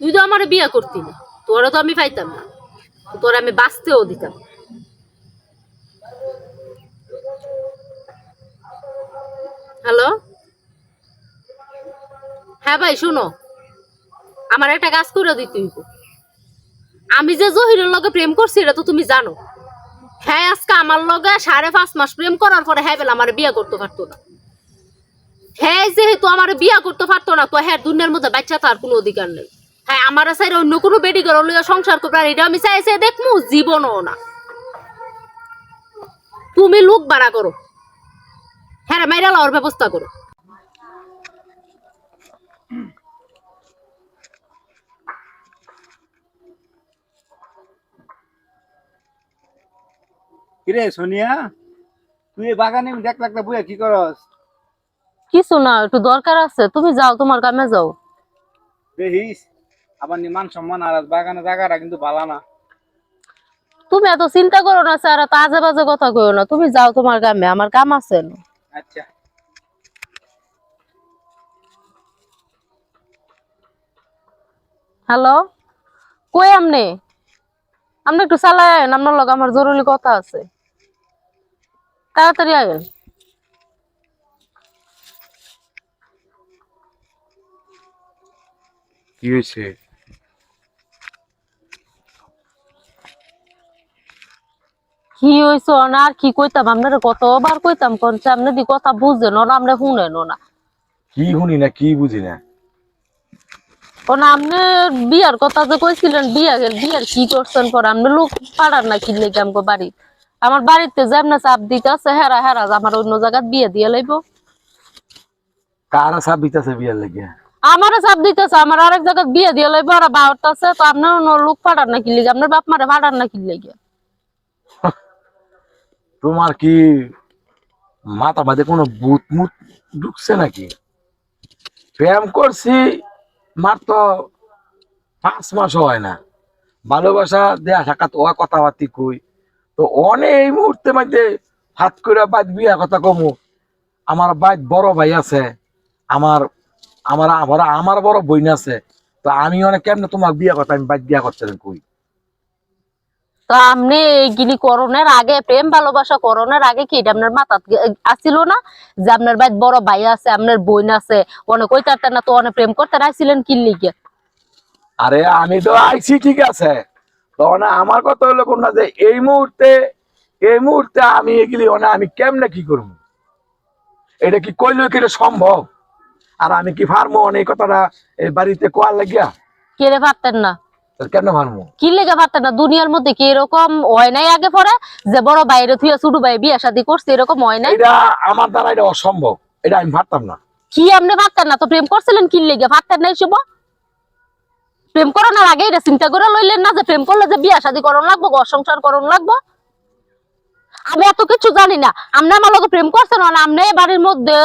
তুই তো আমার বিয়ে করতি না। তোরা তো আমি পাইতাম না। তোরা আমি বাঁচতেও দিতাম। হ্যালো? হ্যাঁ ভাই, শুনো। আমার একটা কাজ করে দিতে হইব। আমি যে জহিরের লগে প্রেম করছি, এটা তো তুমি জানো। হ্যাঁ আজকে আমার লগে সাড়ে পাঁচ মাস প্রেম করার পরে হ্যাঁ বেলা আমার বিয়ে করতে পারতো না। হ্যাঁ যেহেতু আমার বিয়ে করতে পারতো না তো হ্যাঁ দুনিয়ার মধ্যে বাচ্চা তার কোনো অধিকার নেই। হ্যাঁ আমার সাইড অন্য কোনো বেডি লইয়া সংসার করবে আর এটা আমি চাইছে দেখমু জীবনও না। তুমি লোক বাড়া করো। হ্যাঁ রে, মাইরা লওয়ার ব্যবস্থা করো। কিরে সোনিয়া? তুই বাগানে দেখ লাগতে বুয়া কি করস? কিছু না একটু দরকার আছে। তুমি যাও তোমার কামে যাও। দেখিস আবার নি মান সম্মান আর বাগানে জায়গাটা কিন্তু ভালো না। তুমি এত চিন্তা করো না স্যার এত আজে বাজে কথা কইও না। তুমি যাও তোমার কামে আমার কাম আছে আচ্ছা। হ্যালো? কই আমনে আপনি একটু চালায় আয়েন আপনার লগে আমার জরুরি কথা আছে। তাড়াতাড়ি আয়েন। কি হয়েছে। কি হইছে না আর কি কইতাম? আপনারা কতবার কইতাম? কোনছে আপনি দি কথা বুঝেন না আমরা শুনেন না কি শুনি না কি বুঝি না? কোন আপনি বিয়ার কথা যে কইছিলেন বিয়া বিয়ার কি করছেন পর? আপনি লোক পাড়ার না কি লেগে আমগো বাড়ি? আমার বাড়িতে যে আপনি চাপ দিতে আছে হেরা হেরা আমার অন্য জায়গায় বিয়ে দিয়ে লইব। কারা সাপ দিতেছে বিয়ার লেগে? আমারও চাপ দিতেছে, আমার আরেক জায়গায় বিয়ে দিয়ে লইব, আর বাহরত আছে, তো আপনার লোক ফাটার না কি লেগে? আপনার বাপ মারে পাড়ার না কি লেগে? তোমার কি মাথা মাঝে কোনো ভূত মুত ঢুকছে নাকি? প্রেম করছি মাত্র পাঁচ মাস হয় না। ভালোবাসা দেয়া সাক্ষাৎ, ও কথাবার্তি কই? তো অনেক এই মুহূর্তে মধ্যে হাত করে বাইত বিয়া কথা কমু। আমার বাইত বড় ভাই আছে, আমার আমার আমার আমার বড় বইন আছে। তো আমি অনেক কেমনে তোমার বিয়া কথা আমি বাইত বিয়া করছিলাম কই? তো আপনি এইগুলি করোনার আগে প্রেম ভালোবাসা করোনার আগে কি এটা আপনার মাথা না? যে আপনার বাড়ির বড় ভাই আছে আপনার বোন আছে অনেক না তো অনেক প্রেম করতে আসছিলেন কি লিগে? আরে আমি তো আইছি ঠিক আছে। তখন আমার কথা হলো কোনটা যে এই মুহূর্তে এই মুহূর্তে আমি এগুলি মানে আমি কেমনে কি করব? এটা কি কইলে কি এটা সম্ভব? আর আমি কি ফার্মো? অনেক কথাটা বাড়িতে কোয়ার লাগিয়া? কেড়ে পারতেন না? তো কেমনে কি লেগে পারতেন না? দুনিয়ার মধ্যে কি এরকম হয় নাই আগে পরে? যে বড় বাইরে থুয়ে ছোট ভাই বিয়ে শাদী করছে এরকম হয় নাই? এটা আমার দ্বারা এটা অসম্ভব। এটা আমি পারতাম না। কি আপনি পারতেন না? তো প্রেম করছিলেন কি লেগে? পারতেন না এসব প্রেম করানোর আগে এটা চিন্তা করে লইলেন না যে প্রেম করলে যে বিয়া শাদী করণ লাগবো ঘর সংসার করণ লাগবো? আমি এত কিছু জানি না। আপনি আমার লগে প্রেম করছেন না আপনি বাড়ির মধ্যে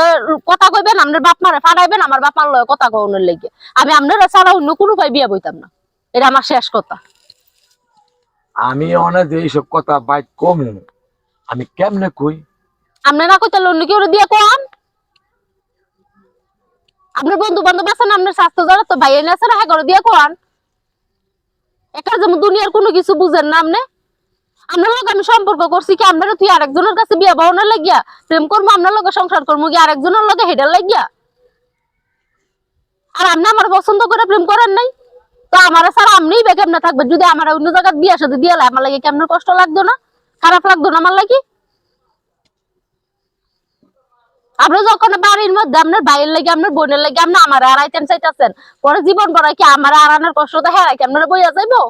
কথা কইবেন আপনার বাপ মারে ফাড়াইবেন আমার বাপ মার লগে কথা কওনের লেগে। আমি আপনারা ছাড়া অন্য কোনো ভাই বিয়া বইতাম না। এটা আমার শেষ কথা। আমি অনেক এইসব কথা বাইক কমু আমি কেমনে কই? আপনি না কইতে অন্য কেউ দিয়ে কোন? আপনার বন্ধু বান্ধব আছে না আপনার স্বাস্থ্য যারা তো ভাই এনে আছে না হ্যাঁ করে দিয়ে কোন? একার যেমন দুনিয়ার কোনো কিছু বুঝেন না আপনি? আপনার লোক আমি সম্পর্ক করছি কি? আপনারা তুই আরেকজনের কাছে লাগিয়া প্রেম করব আপনার লগে সংসার করব কি? আরেকজনের হেডার লাগিয়া? আর আপনি আমার পছন্দ করে প্রেম করেন নাই? তো আমার ছাড়া আপনিই না যদি আমার অন্য বিয়া সাথে দিয়ে আমার লাগে কষ্ট লাগতো না? খারাপ লাগতো না আমার লাগি? আপনি যখন বাড়ির মধ্যে, আপনার ভাইয়ের লাগে, আপনার বোনের লাগে, আপনি আমার আড়াইতেন চাইতেছেন। পরে জীবন পড়ায় কি আমার আড়ানোর কষ্ট তো হেরাই কি? আপনারা বইয়া যাইবো?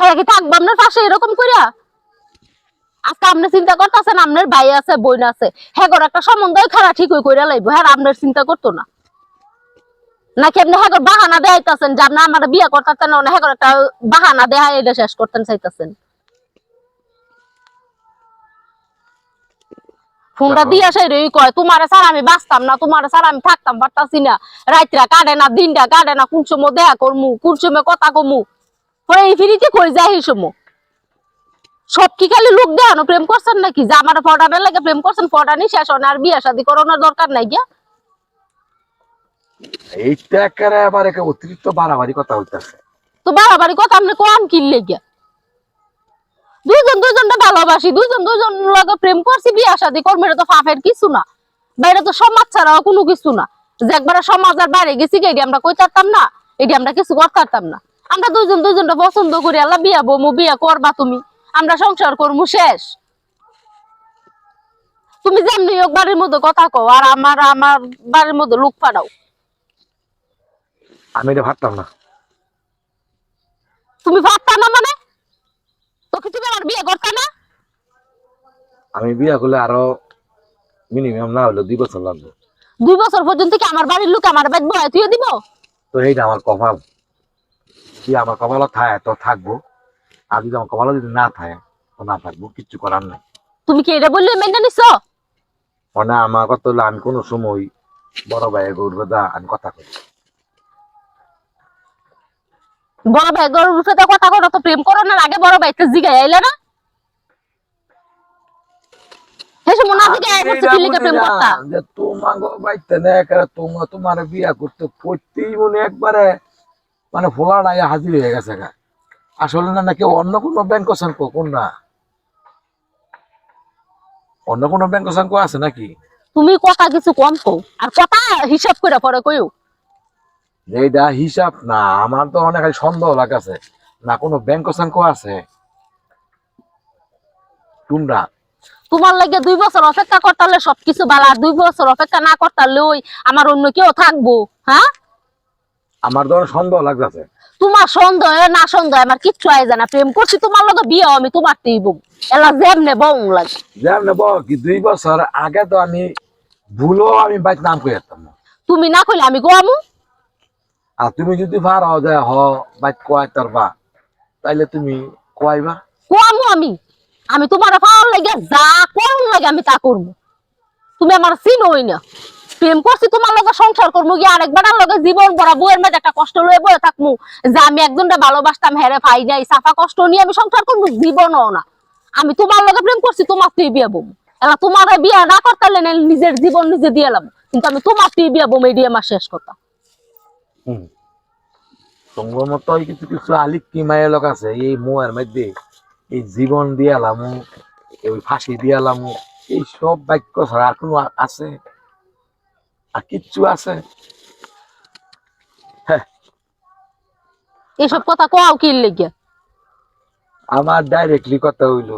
হ্যাঁ কি থাকব আপনার পাশে এরকম করিয়া আজকে আপনি চিন্তা করতেছেন আপনার ভাই আছে বোন আছে। হ্যাঁ একটা খারাপ ঠিক হয়ে কইরা লাইবো। হ্যাঁ আপনার চিন্তা করতো না। নাকি আপনি হ্যাঁ বাহানা দেখাইতেছেন যে আপনি আমার বিয়ে করতেছেন না হ্যাঁ একটা বাহানা এটা শেষ করতেন চাইতেছেন। ফোনটা দিয়ে আসে রে কয় তোমার স্যার আমি বাঁচতাম না তোমার স্যার আমি থাকতাম পারতাছি না। রাত্রা কাটে না দিনটা কাটে না কোন সময় দেখা করমু কোন সময় কথা কমু। এই ফিরিতে কই যায় এই সময়? সব কি খালি লোক প্রেম করছেন নাকি? যে আমার ফটানের লাগে প্রেম করছেন ফটানি শেষ হয় না আর বিয়ে শাদি করানোর দরকার নাই গিয়া। এইটা একেবারে আবার একে অতিরিক্ত বাড়াবাড়ি কথা হইতেছে। তো বাড়াবাড়ি কথা আপনি কম কিনলে গিয়া? দুইজন দুইজনটা ভালোবাসি দুইজন দুইজন লগে প্রেম করছি বিয়া শাদি করব এটা তো ফাফের কিছু না। বাইরে তো সমাজ ছাড়া কোনো কিছু না। যে একবারে সমাজের বাইরে গেছি এটি আমরা কই পারতাম না এটি আমরা কিছু করতে পারতাম না। আমরা দুইজন দুইজনটা পছন্দ করি আল্লাহ বিয়া বমু বিয়া করবা তুমি। আমরা সংসার করব শেষ। তুমি যেমনি হোক বাড়ির মধ্যে কথা কও আর আমার আমার বাড়ির মধ্যে লোক পাঠাও। আমি এটা ভাবতাম না। তুমি ভাবতা না মানে? তোকে তুমি আমার বিয়ে করতা না? আমি বিয়া করলে আরও মিনিমাম না হলে দুই বছর লাগবে। দুই বছর পর্যন্ত কি আমার বাড়ির লোক আমার বাড়ি বয় তুই দিব? তো এইটা আমার কপাল। কি আমার কপালও থাকে তো থাকব। আর যদি আমার কপালও যদি না থাকে তো না থাকব কিচ্ছু করার নাই। তুমি কি এটা বললে মেনে নিছ? মানে আমার কথা হলো আমি কোনো সময় বড় ভাইয়ের গৌরব দা আমি কথা করি বড় ভাই গরুর সাথে কথা করো তো প্রেম করো না আগে বড় ভাইকে জিগাই আইলে না। মনে তোমার বাইতে না একেবারে তোমার তোমার বিয়া করতে করতেই মনে একবারে মানে ফোলাটাই হাজির হয়ে গেছে গা। আসলে না নাকি অন্য কোনো ব্যাংক সংখ্য কোন না? অন্য কোনো ব্যাংক সংখ্য আছে নাকি? তুমি কথা কিছু কম কও আর কথা হিসাব করে পরে কইও। এইটা হিসাব না আমার তো অনেক সন্দেহ লাগাছে। না কোনো ব্যাংক সংখ্য আছে? তোমরা? তোমার লাগে দুই বছর অপেক্ষা করতে হলে সবকিছু ভালো আর দুই বছর অপেক্ষা না করতে হলে ওই আমার অন্য কেউ থাকব হ্যাঁ? আমার অনেক সন্দেহ লাগতেছে। তোমার সন্দেহ না সন্দেহ আমার কিচ্ছু আয় জানা প্রেম করছি তোমার লগে বিয়ে আমি তোমার তেইব এলা যেমনে বং লাগে। যেমন বল কি দুই বছর আগে তো আমি ভুলও আমি বাইক নাম করে যেতাম তুমি না কইলে আমি গোয়ামু? আর তুমি যদি পারো যে হ বাইক কয় বা তাইলে তুমি কয়বা কোয়ামু আমি? আমি তোমার পাওয়ার লাগে যা করুন লাগে আমি তা করব। তুমি আমার চিনোই না। প্রেম করছি, তোমার লগে সংসার করব গিয়ে আরেকবার লগে জীবন ভরা বউয়ের মধ্যে একটা কষ্ট লয়ে বয়ে থাকব। যে আমি একজনটা ভালোবাসতাম হেরে ভাই নাই সাফা কষ্ট নিয়ে আমি সংসার করব, জীবনও না। আমি তোমার লগে প্রেম করছি, তোমার তুই বিয়ে বম এলা তোমার বিয়ে না করতে নিজের জীবন নিজে দিয়ে এলাম। কিন্তু আমি তোমার তুই বিয়ে বম এই দিয়ে আমার শেষ কথা। তোমার কিছু কিছু আলিক কি মায়ের লোক আছে, এই মুয়ের মধ্যে। এই জীবন দিয়ালাম ওই ফাঁসি দিয়ালাম এই সব বাক্য ছাড়া আর কোনো আছে। আর কিচ্ছু আছে। এসব কথা কোয়াও কি লেগে? আমার ডাইরেক্টলি কথা হইল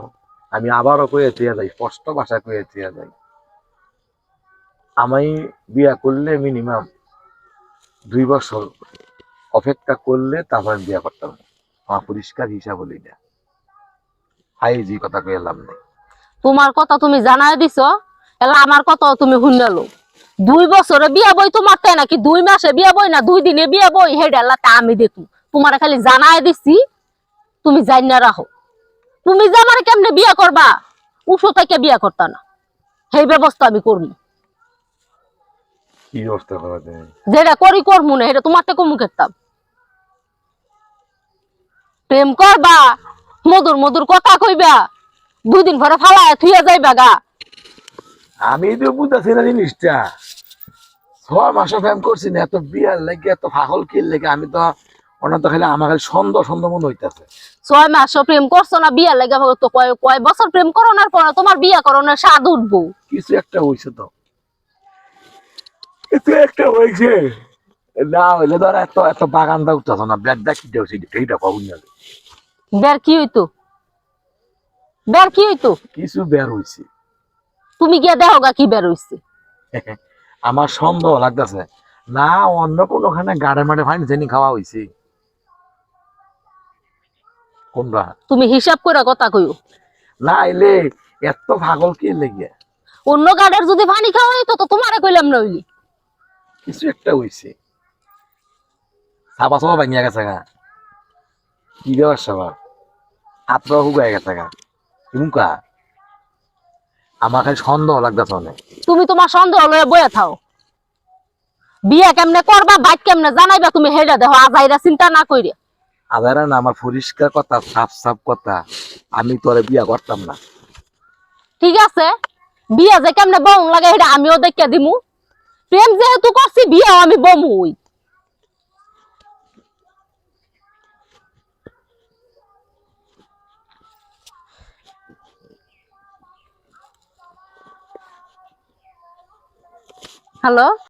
আমি আবারও কয়ে দিয়ে যাই স্পষ্ট ভাষা কয়ে দিয়ে যাই আমি বিয়া করলে মিনিমাম দুই বছর অপেক্ষা করলে তারপর বিয়া করতাম। আমার পরিষ্কার হিসাব হলো এটা। হাই যে কথা কয়ে এলাম নেই। তোমার কথা তুমি জানাই দিছ এলা আমার কথা তুমি শুনলো দুই বছরে বিয়া বই তোমার তাই নাকি? দুই মাসে বিয়া বই না দুই দিনে বিয়া বই? হেড তা আমি দেখু। তোমার খালি জানাই দিছি তুমি জানি না রাখো তুমি যে আমার কেমনে বিয়া করবা? উঠো থেকে বিয়া করতা না। সেই ব্যবস্থা আমি করব। কি করা যেটা করি করব না এটা তোমার থেকে প্রেম করবা মধুর মধুর কথা কইবা দুই দিন পরে ফালায় থুইয়া যাইবা গা। আমি তো বুঝতেছি না জিনিসটা। ছয় মাসে ফ্যাম করছি না এত বিয়ার লেগে এত ফাহল কি লেগে আমি তো অনাথ খালি আমার খালি সন্দেহ সন্দেহ মনে হইতাছে। ছয় মাস প্রেম করছ না বিয়া লেগে তো কয় কয় বছর প্রেম করোনার পরে তোমার বিয়া করোনার স্বাদ উঠবো। কিছু একটা হয়েছে তো। কিছু একটা হয়েছে না হইলে ধর এত এত বাগান দা উঠতেছ না দা কি দেওয়া এইটা কখন যাবে বের কি হইতো? বের কি হইতো? কিছু বের হয়েছে তুমি গিয়া দেখো গা কি বের হইছে। আমার সন্দেহ লাগতেছে। না অন্য কোনোখানে গাড়ে মাঠে ফাইন জানি খাওয়া হয়েছে কোনটা তুমি হিসাব করে কথা কইও। না এলে এত পাগল কি লেগে? অন্য গাড়ির যদি পানি খাওয়া হইতো তো তোমারে কইলাম নইলি কিছু একটা হইছে। সাবা সাবা ভাঙিয়া গেছে গা। কি দেওয়ার সাবা? হাতটা হুগাই গেছে গা। মুকা আমার খালি সন্দেহ লাগতেছে অনেক। তুমি তোমার সন্দেহ লয়ে বয়ে থাও। বিয়া কেমনে করবা বাইক কেমনে জানাইবা তুমি হেডা দেখো আজাইরা চিন্তা না কইরে। আদারা না আমার পরিষ্কার কথা সাফ সাফ কথা আমি তোরে বিয়া করতাম না। ঠিক আছে বিয়া যে কেমনে বং লাগে হেডা আমিও দেখিয়া দিমু। প্রেম যেহেতু করছি বিয়ে আমি বমুই। হ্যালো